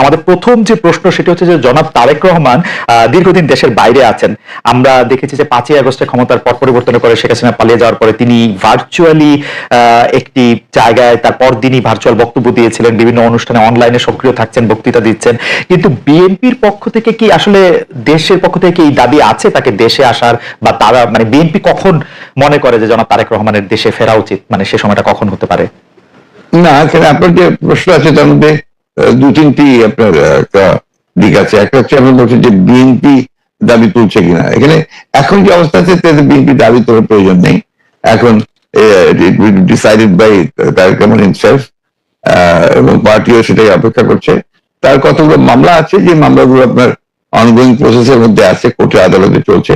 আমাদের প্রথম যে প্রশ্ন সেটা হচ্ছে যে জনাব তারেক রহমান দীর্ঘদিন দেশের বাইরে আছেন। আমরা দেখেছি যে পাঁচই আগস্টে ক্ষমতার পর পরিবর্তনের পরে শেখ হাসিনা পালিয়ে যাওয়ার পরে তিনি ভার্চুয়ালি একটি জায়গায় তার পরদিনই ভার্চুয়াল বক্তব্য দিয়েছিলেন। বিভিন্ন অনুষ্ঠানে অনলাইনে সক্রিয় থাকছেন, বক্তৃতা দিচ্ছেন। কিন্তু বিএনপির পক্ষ থেকে কি আসলে দেশের পক্ষ থেকে এই দাবি আছে তাকে দেশে আসার বা তারা মানে বিএনপি কখন মনে করে যে জনাব তারেক রহমানের দেশে ফেরা উচিত? মানে সে সময়টা কখন হতে পারে? না আপনার যে প্রশ্ন আছে তার মধ্যে দু তিনটি আপনার একটা দিক আছে। একটা হচ্ছে আপনি বলছেন যে বিএনপি দাবি তুলছে কিনা। এখানে এখন যে অবস্থা আছে বিএনপি দাবি তোলার প্রয়োজন নেই। এখন ডিসাইডেড বাই তার কেমন ইনসেলফ এবং পার্টিও সেটাই অপেক্ষা করছে। তার কতগুলো মামলা আছে যে মামলাগুলো আপনার অনগোয়িং প্রসেসের মধ্যে আছে কোর্টে আদালতে চলছে।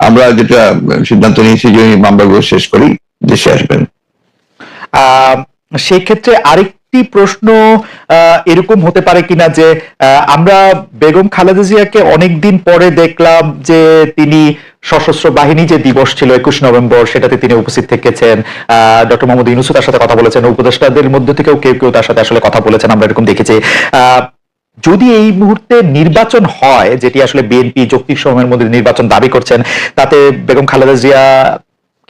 আমরা যেটা সিদ্ধান্ত নিয়েছি যে মামলাগুলো শেষ করেই দেশে আসবেন। আহ, সেই ক্ষেত্রে আরেকটি প্রশ্ন এরকম হতে পারে কিনা যে আমরা বেগম খালেদা জিয়াকে অনেকদিন পরে দেখলাম যে তিনি সশস্ত্র বাহিনী যে দিবস ছিল একুশ নভেম্বর, সেটাতে তিনি উপস্থিত থেকেছেন। ডক্টর মোহাম্মদ ইউনুসু তার সাথে কথা বলেছেন, উপদেষ্টাদের মধ্যে থেকেও কেউ কেউ তার সাথে আসলে কথা বলেছেন, আমরা এরকম দেখেছি। যদি এই মুহূর্তে নির্বাচন হয়, যেটি আসলে বিএনপি যৌক্তিক সময়ের মধ্যে নির্বাচন দাবি করছেন, তাতে বেগম খালেদা জিয়া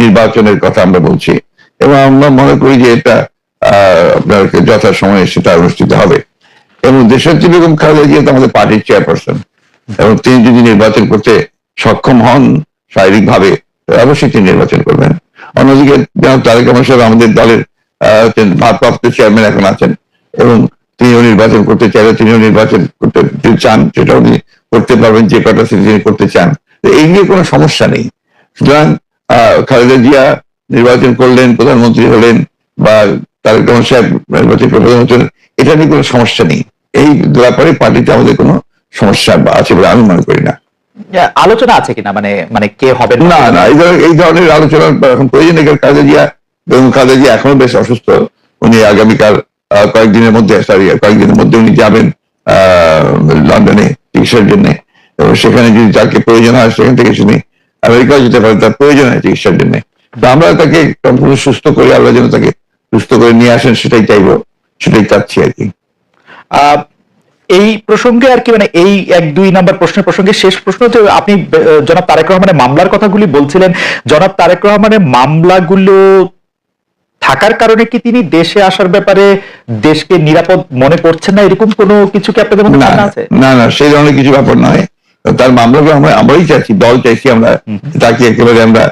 নির্বাচনের কথা আমরা বলছি। এবং আমরা মনে করি যে এটা আপনার যথা সময়ে সেটা অনুষ্ঠিত হবে। এবং দেশাত্রী বেগম খালেদা জিয়া তো আমাদের পার্টির চেয়ারপারসন। এবং তিনি যদি নির্বাচন করতে সক্ষম হন শারীরিক ভাবে অবশ্যই তিনি নির্বাচন করবেন। অন্যদিকে তারেক রহমান সাহেব আমাদের দলের ভারপ্রাপ্ত চেয়ারম্যান এখন আছেন। এবং তিনিও নির্বাচন করতে চাইলে তিনিও নির্বাচন করতে চান সেটা উনি করতে পারবেন, যে কটা তিনি করতে চান। এই নিয়ে কোনো সমস্যা নেই। সুতরাং খালেদা জিয়া নির্বাচন করলেন প্রধানমন্ত্রী হলেন বা তারেক রহমান সাহেব নির্বাচন করে প্রধানমন্ত্রী এটা নিয়ে কোনো সমস্যা নেই। এই ব্যাপারে পার্টিতে আমাদের কোনো সমস্যা আছে বলে আমি মনে করি না। আলোচনা আছে কিনা? মানে মানে কে হবে না? না এই ধরনের এই ধরনের আলোচনা এখন প্রয়োজন কারণ জিয়া বেগম খালেদা জিয়া এখনও বেশ অসুস্থ। উনি আগামীকাল কয়েকদিনের মধ্যে সরি কয়েকদিনের মধ্যে উনি যাবেন আহ, লন্ডনে চিকিৎসার জন্য। এবং সেখানে যদি যাকে প্রয়োজন হয় সেখান থেকে শুনি আমেরিকাও যেতে পারে তার প্রয়োজন হয় চিকিৎসার জন্য। তো আমরা তাকে সম্পূর্ণ সুস্থ করে আল্লাহ যেন তাকে সুস্থ করে নিয়ে আসেন সেটাই চাইব সেটাই চাচ্ছি আর কি। এই প্রসঙ্গে আর কি মানে এই এক দুই নাম্বার প্রশ্নের প্রসঙ্গে শেষ প্রশ্ন হচ্ছে আপনি জনাব তারেক রহমানের মামলার কথাগুলি বলছিলেন। জনাব তারেক রহমানের মামলাগুলো থাকার কারণে কি তিনি দেশে আসার ব্যাপারে দেশকে নিরাপদ মনে করছেন না? এরকম কোনো কিছু কি আপনাদের মধ্যে আছে? না না সেই ধরনের কিছু ব্যাপার নয়। তার মামলাকে আমরা আমরাই চাইছি দল চাইছি আমরা তাকে একেবারে আমরা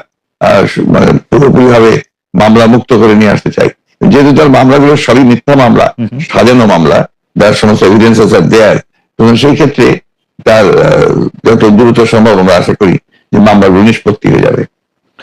মানে পুরোপুরি ভাবে মামলা মুক্ত করে নিয়ে আসতে চাই। যেহেতু তার মামলাগুলো সবই মিথ্যা মামলা সাজানো মামলা যার সমস্ত এভিডেন্সেস আর দেয়ার তখন সেই ক্ষেত্রে তার আহ, যত দ্রুত সম্ভব আমরা আশা করি যে মামলাগুলো নিষ্পত্তি হয়ে যাবে।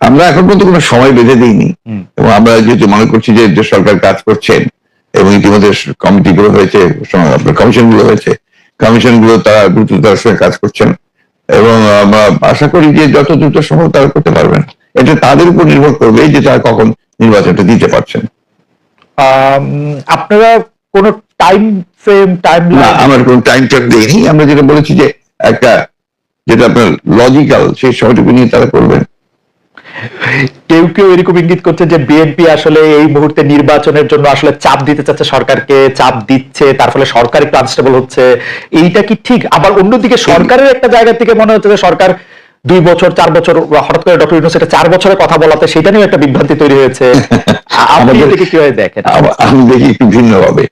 আমরা এখন পর্যন্ত কোনো সময় বেঁধে দিইনি। এবং আমরা যেহেতু মনে করছি যে যে সরকার কাজ করছেন এবং ইতিমধ্যে কমিটি গুলো হয়েছে আপনার কমিশনগুলো হয়েছে কমিশনগুলো তারা দ্রুততার সঙ্গে কাজ করছেন। এবং আমরা আশা করি যে যত দ্রুত সম্ভব তারা করতে পারবেন। এটা তাদের উপর নির্ভর করবে যে তারা কখন নির্বাচনটা দিতে পারছেন। আপনারা কোন টাইম ফ্রেম টাইম না আমার কোনো টাইম ট্যাক দেয়নি আমরা যেটা বলেছি যে একটা যেটা আপনার লজিক্যাল সেই সময়টুকু নিয়ে তারা করবেন। কেউ কেউ এরকম ইঙ্গিত করছে যে বিএনপি আসলে এই মুহূর্তে নির্বাচনের জন্য আসলে চাপ দিতে চাচ্ছে সরকারকে চাপ দিচ্ছে তার ফলে সরকার একটু আনস্টেবল হচ্ছে। এইটা কি ঠিক? আবার অন্যদিকে সরকারের একটা জায়গা থেকে মনে হচ্ছে যে সরকার দুই বছর চার বছর হঠাৎ করে ডক্টর ইউনুস এটা চার বছরের কথা বলাতে সেটা নিয়ে একটা বিভ্রান্তি তৈরি হয়েছে। আমাদের- কীভাবে দেখেন? আমি দেখি একটু ভিন্ন ভাবে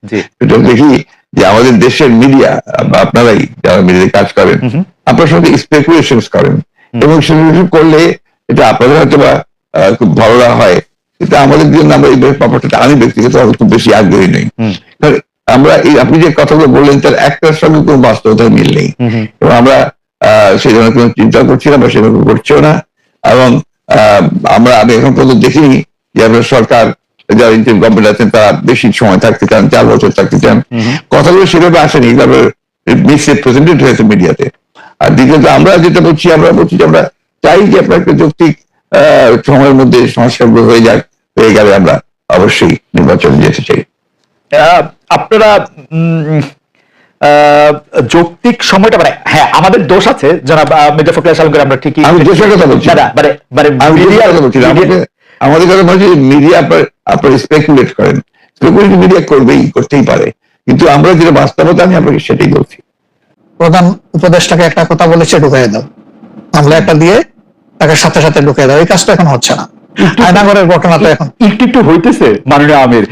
এটা দেখি যে আমাদের দেশের মিডিয়া আপনারাই যারা কাজ করেন। আপনার সঙ্গে স্পেকুলেশন করেন। এবং করলে এটা আপনাদের হয়তো বা খুব ভালো না হয়। কিন্তু আমাদের জন্য আমরা এই ব্যাপারটা আমি ব্যক্তিগত খুব বেশি আগ্রহী নই। আমরা এই আপনি যে কথাগুলো বললেন তার একটার সঙ্গে কোনো বাস্তবতার মিল নেই। এবং আমরা আহ, সেই জন্য কোনো চিন্তা করছি না বা সেরকম করছিও না। এবং আহ, আমরা আমি এখন পর্যন্ত দেখিনি যে আপনার সরকার যারা ইন্টারিম গভর্নমেন্ট আছেন তারা বেশি সময় থাকতে চান চার বছর থাকতে চান। কথাগুলো সেভাবে আসেনি। মিসরিপ্রেজেন্টেড হয়েছে মিডিয়াতে আর দ্বিতীয়ত আমরা যেটা বলছি আমরা বলছি যে আমরা চাই যে আপনার একটা যৌক্তিক আহ, সময়ের মধ্যে সংস্কারগুলো হয়ে যাক হয়ে গেলে আমরা অবশ্যই নির্বাচনে যেতে চাই। আহ, আপনারা উম, আহ, যৌক্তিক সময়টা মানে হ্যাঁ আমাদের দোষ আছে জনাব মির্জা ফখরুল আমরা ঠিকই আমি দেশের কথা বলছি। না, মানে মানে মিডিয়ার কথা বলছি আমাদের কথা বলছি মিডিয়া আপনার আপনার স্পেকুলেট করেন। স্পেকুলেট মিডিয়া করবেই করতেই পারে। কিন্তু আমরা যেটা বাস্তবতা আমি আপনাকে সেটাই বলছি। প্রধান উপদেষ্টাকে একটা কথা বলেছে ঢুকাই দাও। মামলা একটা দিয়ে তাকে সাথে সাথে ঢুকিয়ে দাও এই কাজটা এখন হচ্ছে না। আয়নাগরের ঘটনা তো এখন। একটু একটু হইতেছে মাননীয় আমির।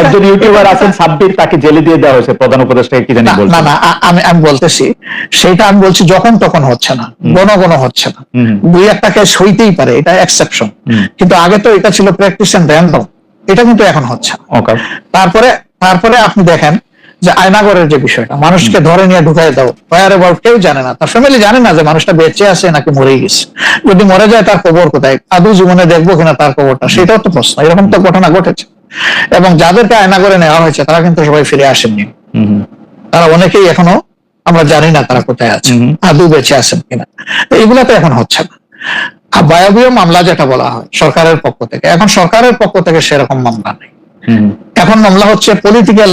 একজন ইউটিউবার আছেন সাব্বির তাকে জেলে দিয়ে দেওয়া হয়েছে। প্রধান উপদেষ্টাকে কি জানি না না না আমি আমি বলতেছি সেটা আমি বলছি যখন তখন হচ্ছে না। গণ গণ হচ্ছে না। দুই একটা কেস হইতেই পারে এটা এক্সেপশন কিন্তু আগে তো এটা ছিল প্র্যাকটিস এন্ড র্যান্ডম এটা কিন্তু এখন হচ্ছে তারপরে তারপরে আপনি দেখেন যে আয়নাগরের যে বিষয়টা মানুষকে ধরে নিয়ে ঢুকাই দাও। ফায়ার অ্যাবাউট কেউ জানে না। তার ফ্যামিলি জানে না যে মানুষটা বেঁচে আছে নাকি মরে গেছে। যদি মরে যায় তার কবর কোথায়? আদৌ জীবনে দেখব কিনা তার কবরটা সেটাও তো প্রশ্ন। এরকম তো ঘটনা ঘটেছে। এবং যাদেরকে আয়নাগরে নেওয়া হয়েছে তারা কিন্তু সবাই ফিরে আসেননি। তারা অনেকেই এখনও আমরা জানি না তারা কোথায় আছে। আদৌ বেঁচে আছেন কিনা। তো এগুলা তো এখন হচ্ছে না। আর বায়বীয় মামলা যেটা বলা হয় সরকারের পক্ষ থেকে। এখন সরকারের পক্ষ থেকে সেরকম মামলা নেই। এখন মামলা হচ্ছে পলিটিক্যাল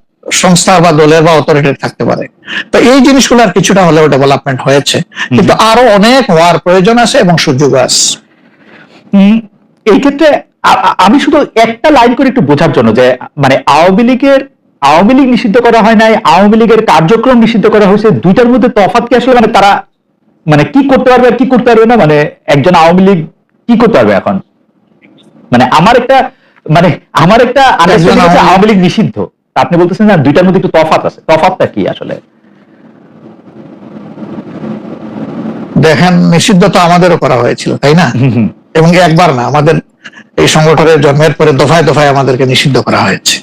সংস্থা বা দলের বা অথরিটির থাকতে পারে। তো এই জিনিসগুলো আর কিছুটা হলেও ডেভেলপমেন্ট হয়েছে। কিন্তু আরও অনেক হওয়ার প্রয়োজন আছে এবং সুযোগ আছে। এই ক্ষেত্রে আমি শুধু একটা লাইন করে একটু বোঝার জন্য যে মানে আওয়ামী লীগের আওয়ামী লীগ নিষিদ্ধ করা হয় নাই আওয়ামী লীগের কার্যক্রম নিষিদ্ধ করা হয়েছে দুইটার মধ্যে তফাৎ কি আসলে মানে তারা মানে কি করতে পারবে আর কি করতে পারবে না? মানে একজন আওয়ামী লীগ কি করতে পারবে এখন? মানে আমার একটা মানে আমার একটা আওয়ামী লীগ- নিষিদ্ধ। আপনি বলতেছেন না দুইটার মধ্যে একটু তফাৎ আছে। তফাৎটা কি আসলে? দেখেন নিষিদ্ধ তো আমাদেরও করা হয়েছিল তাই না? এবং একবার না আমাদের এই সংগঠনের জন্মের পরে দফায় দফায় আমাদেরকে নিষিদ্ধ করা হয়েছে।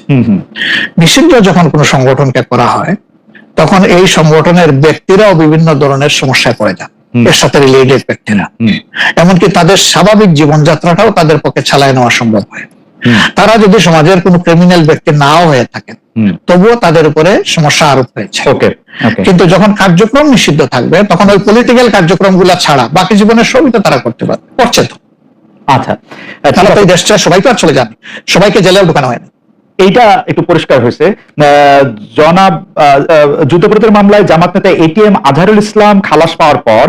নিষিদ্ধ যখন কোনো সংগঠনকে করা হয় তখন এই সংগঠনের ব্যক্তিরাও বিভিন্ন ধরনের সমস্যায় পড়ে যান। এর সাথে রিলেটেড ব্যক্তিরা। এমনকি তাদের স্বাভাবিক জীবনযাত্রাটাও তাদের পক্ষে চালায় নেওয়া সম্ভব হয়। তারা যদি সমাজের কোনো ক্রিমিনাল ব্যক্তি নাও হয়ে থাকেন হুম। তবুও তাদের উপরে সমস্যা আরোপ হয়েছে। কিন্তু যখন কার্যক্রম নিষিদ্ধ থাকবে তখন ওই পলিটিক্যাল কার্যক্রম ছাড়া বাকি জীবনের সবই তো তারা করতে পারবে করছে তো। আচ্ছা। তারা তো এই দেশটা সবাই তো আর চলে যান সবাইকে জেলেও ঢুকানো হয় না। এইটা একটু পরিষ্কার হয়েছে। জনাব যুদ্ধপরাধের মামলায় জামাত নেতা এটিএম আজহারুল ইসলাম খালাস পাওয়ার পর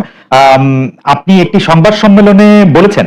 আপনি একটি সংবাদ সম্মেলনে বলেছেন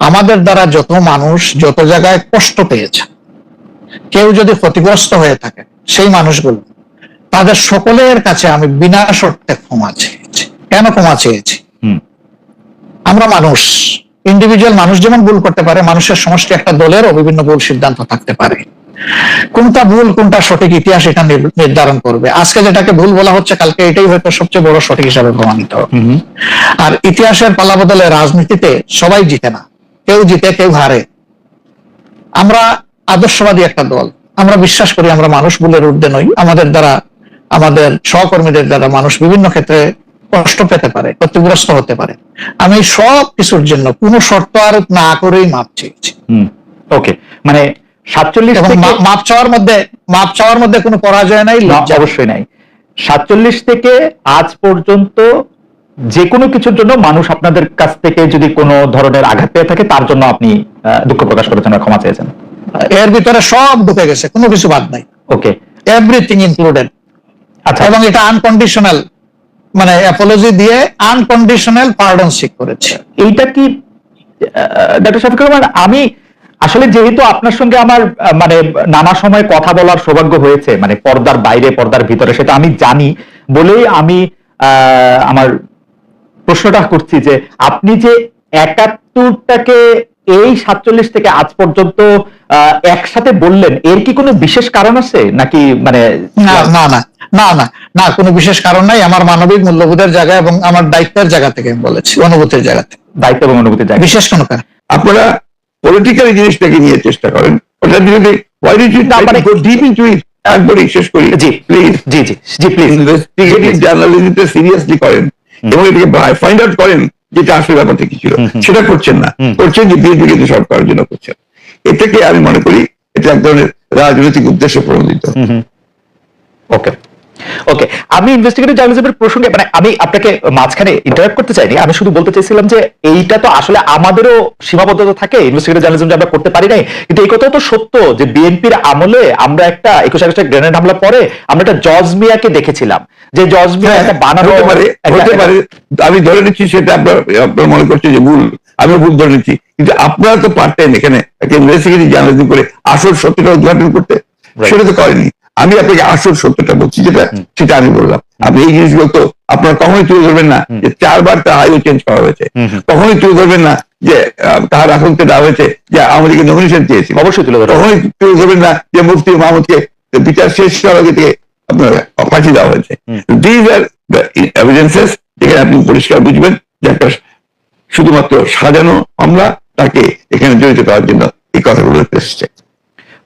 আমাদের দ্বারা যত মানুষ যত জায়গায় কষ্ট পেয়েছে কেউ যদি ক্ষতিগ্রস্ত হয়ে থাকে সেই মানুষগুলো তাদের সকলের কাছে আমি বিনা শর্তে ক্ষমা চেয়েছি। কেন ক্ষমা চেয়েছি? আমরা মানুষ ইন্ডিভিজুয়াল মানুষ যেমন ভুল করতে পারে মানুষের সমষ্টি একটা দলেরও বিভিন্ন ভুল সিদ্ধান্ত থাকতে পারে। কোনটা ভুল কোনটা সঠিক ইতিহাস এটা নির্ধারণ করবে। আজকে যেটাকে ভুল বলা হচ্ছে কালকে এটাই হয়তো সবচেয়ে বড় সঠিক হিসাবে প্রমাণিত আর ইতিহাসের পালা বদলে রাজনীতিতে সবাই জিতে না। কেউ জিতে কেউ হারে। আমরা আদর্শবাদী একটা দল। আমরা বিশ্বাস করি আমরা মানুষ ভুলের ঊর্ধ্বে নই। আমাদের দ্বারা আমাদের সহকর্মীদের দ্বারা মানুষ বিভিন্ন ক্ষেত্রে কষ্ট পেতে পারে ক্ষতিগ্রস্ত হতে পারে। আমি সব কিছুর জন্য কোনো শর্ত আরোপ না করেই মাপ চেয়েছি। ওকে মানে সাতচল্লিশ মাপ চাওয়ার মধ্যে মাপ চাওয়ার মধ্যে কোনো পরাজয় নাই। অবশ্যই নাই। সাতচল্লিশ থেকে আজ পর্যন্ত যে কোনো কিছুর জন্য মানুষ আপনাদের কাছ থেকে যদি কোনো ধরনের আঘাত পেয়ে থাকে তার জন্য আপনি দুঃখ প্রকাশ করেছেন ক্ষমা চেয়েছেন। এর ভিতরে সব ঢুকে গেছে কোনো কিছু বাদ নাই। ওকে এভরিথিং ইনক্লুডেড আচ্ছা। এবং এটা আনকন্ডিশনাল মানে অ্যাপোলজি দিয়ে আনকন্ডিশনাল পার্ডন সিক করেছে। এইটা কি ডক্টর শফিকুর রহমান আমি আসলে যেহেতু আপনার সঙ্গে আমার মানে নানা সময় কথা বলার সৌভাগ্য হয়েছে মানে পর্দার বাইরে পর্দার ভিতরে সেটা আমি জানি বলেই আমি আহ, আমার প্রশ্নটা করছি যে আপনি যে একাত্তরটাকে এই সাতচল্লিশ থেকে আজ পর্যন্ত আহ, একসাথে বললেন এর কি কোনো বিশেষ কারণ আছে? নাকি মানে না না না না না না কোনো বিশেষ কারণ নাই। আমার মানবিক মূল্যবোধের জায়গা এবং আমার দায়িত্বের জায়গা থেকে আমি বলেছি অনুভূতির জায়গা থেকে। দায়িত্ব এবং অনুভূতির জায়গা। বিশেষ কোনো কারণ। আপনারা পলিটিক্যাল জিনিসটাকে নিয়ে চেষ্টা করেন। ওটা যদি try to মানে- go deep into একবারই শেষ করি। জি প্লিজ জি জি জি প্লিজ ইনভেস্টিগেটিভ জার্নালিজমটা সিরিয়াসলি করেন। এবং এটাকে ফাইন্ড আউট করেন যেটা আসলে ব্যাপারটা কি ছিল। সেটা করছেন না। করছেন যে বিএনপি কিন্তু সব করার জন্য করছেন। এটাকে আমি মনে করি এটা এক ধরনের রাজনৈতিক উদ্দেশ্যে প্রণোদিত। ওকে ওকে আমি ইনভেস্টিগেটিভ জার্নালিজমের প্রসঙ্গে মানে আমি আপনাকে মাঝখানে ইন্টারাক্ট করতে চাইনি আমি শুধু বলতে চাইছিলাম যে এইটা তো আসলে আমাদেরও সীমাবদ্ধতা থাকে ইনভেস্টিগেটিভ জার্নালিজম যে আমরা করতে পারি নাই কিন্তু এই কথাও তো সত্য যে বিএনপির আমলে আমরা একটা একুশ আগস্টের গ্রেনেড হামলা পরে আমরা একটা জজ মিয়াকে দেখেছিলাম। যে জজ মিয়া একটা বানানো হ্যাঁ, পারে হতে পারে। আমি ধরে নিচ্ছি সেটা আপনার আপনার মনে করছেন যে ভুল। আমি ভুল ধরে নিচ্ছি। কিন্তু আপনারা তো পারতেন এখানে একটা ইনভেস্টিগেটিভ জার্নালিজম করে আসল সত্যটা উদ্ঘাটন করতে। সেটা তো করেনি আমি আপনাকে আসল সত্যটা বলছি যেটা সেটা আমি বললাম। আপনি এই জিনিসগুলো তো আপনার কখনোই তুলে ধরবেন না যে চারবার তার আয়ু চেঞ্জ করা হয়েছে। কখনোই তুলে ধরবেন না যে তার আতঙ্কে দেওয়া হয়েছে যে আমাদেরকে নমিনেশন চেয়েছিল অবশ্যই তুলে ধরবো। কখনোই তুলে ধরবেন না যে মুফতি মাহমুদকে বিচার শেষ করার আগে থেকে আপনার ফাঁসি দেওয়া হয়েছে। দিজ আর এভিডেন্সেস যেখানে আপনি পরিষ্কার বুঝবেন যে একটা শুধুমাত্র সাজানো আমরা তাকে এখানে জড়িত করার জন্য এই কথাগুলো এসেছে।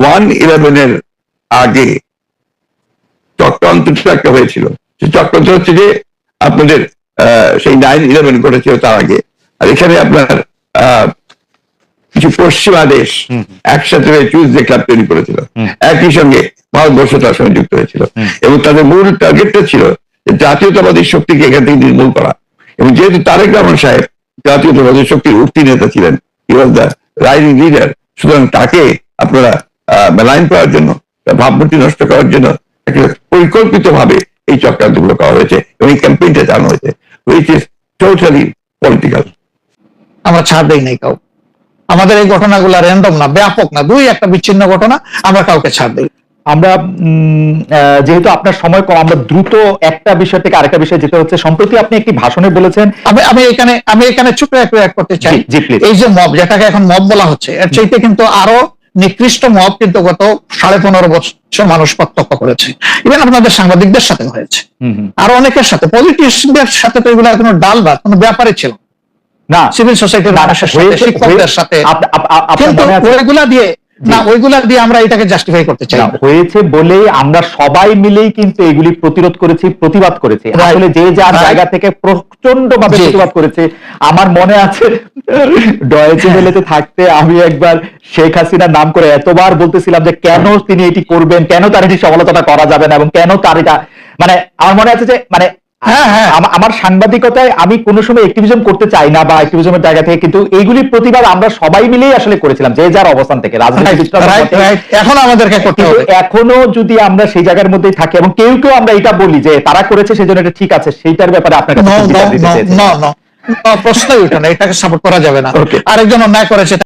ওয়ান ইলেভেনের আগে চক্রান্তটা একটা হয়েছিল। চক্রান্ত হচ্ছে যে আপনাদের সেই নাইন ইলেভেন ঘটেছিল তার আগে। আর এখানে আপনার কিছু পশ্চিমা দেশ একসাথে হয়ে চুজদে ক্লাব তৈরি করেছিল। একই সঙ্গে ভারতবর্ষ তার সঙ্গে যুক্ত হয়েছিল। এবং তাদের মূল টার্গেটটা ছিল যে জাতীয়তাবাদী শক্তিকে এখান থেকে নির্মূল করা। এবং যেহেতু তারেক রহমান সাহেব জাতীয়তাবাদী শক্তির উক্তি নেতা ছিলেন he was the rising leader সুতরাং তাকে আপনারা মেলাইন করার জন্য ভাবমূর্তি নষ্ট করার জন্য পরিকল্পিত ভাবে এই চক্রান্তগুলো করা হয়েছে এবং এই ক্যাম্পেইনটা চালানো হয়েছে উইচ ইজ টোটালি পলিটিক্যাল আমরা ছাড় দেই নাই কাউ আমাদের এই ঘটনাগুলো র্যান্ডম না ব্যাপক না দুই একটা বিচ্ছিন্ন ঘটনা আমরা কাউকে ছাড় দিই। আমরা উম, আহ, যেহেতু আপনার সময় কম আমরা দ্রুত একটা বিষয় থেকে আরেকটা বিষয়ে যেতে হচ্ছে। সম্প্রতি আপনি একটি ভাষণে বলেছেন আমি আমি এখানে আমি এখানে ছোট একটু করতে চাই. এই যে মব যেটাকে এখন মব বলা হচ্ছে এর চাইতে কিন্তু আরও নিকৃষ্ট মত কিন্তু গত সাড়ে পনেরো বছর মানুষ প্রত্যক্ষ করেছে। ইভেন আপনাদের সাংবাদিকদের সাথে হয়েছে। আরও অনেকের সাথে পলিটিশিয়ানদের সাথে তো এগুলো কোনো ডাল বা কোনো ব্যাপারই ছিল না। সিভিল সোসাইটির মানুষের সাথে শিক্ষকদের সাথে। কিন্তু ওইগুলা দিয়ে না ওইগুলা দিয়ে আমরা এটাকে জাস্টিফাই করতে চাই। হয়েছে বলেই আমরা সবাই মিলেই কিন্তু এগুলি প্রতিরোধ করেছি প্রতিবাদ করেছি। আসলে যে যার জায়গা থেকে প্রচণ্ড ভাবে প্রতিবাদ করেছে আমার মনে আছে ডয়েচে বেলেতে থাকতে আমি একবার শেখ হাসিনার নাম করে এতবার বলতেছিলাম যে কেন তিনি এটি করবেন কেন তার এটি সফলতা করা যাবে না এবং কেন তার এটা মানে আমার মনে আছে যে মানে আমার সাংবাদিকতায় আমি কোনো সময় অ্যাক্টিভিজম করতে চাই না বা অ্যাক্টিভিজমের জায়গা থেকে কিন্তু এইগুলি প্রতিবাদ আমরা সবাই মিলেই আসলে করেছিলাম যে যার অবস্থান থেকে এখন আমাদেরকে করতে হবে। এখনও যদি আমরা সেই জায়গার মধ্যেই থাকি এবং কেউ কেউ আমরা এটা বলি যে তারা করেছে সেই জন্য এটা ঠিক আছে সেইটার ব্যাপারে আপনার কাছে প্রশ্নই ওঠে না এটাকে সাপোর্ট করা যাবে না. আরেকজন অন্যায় করেছে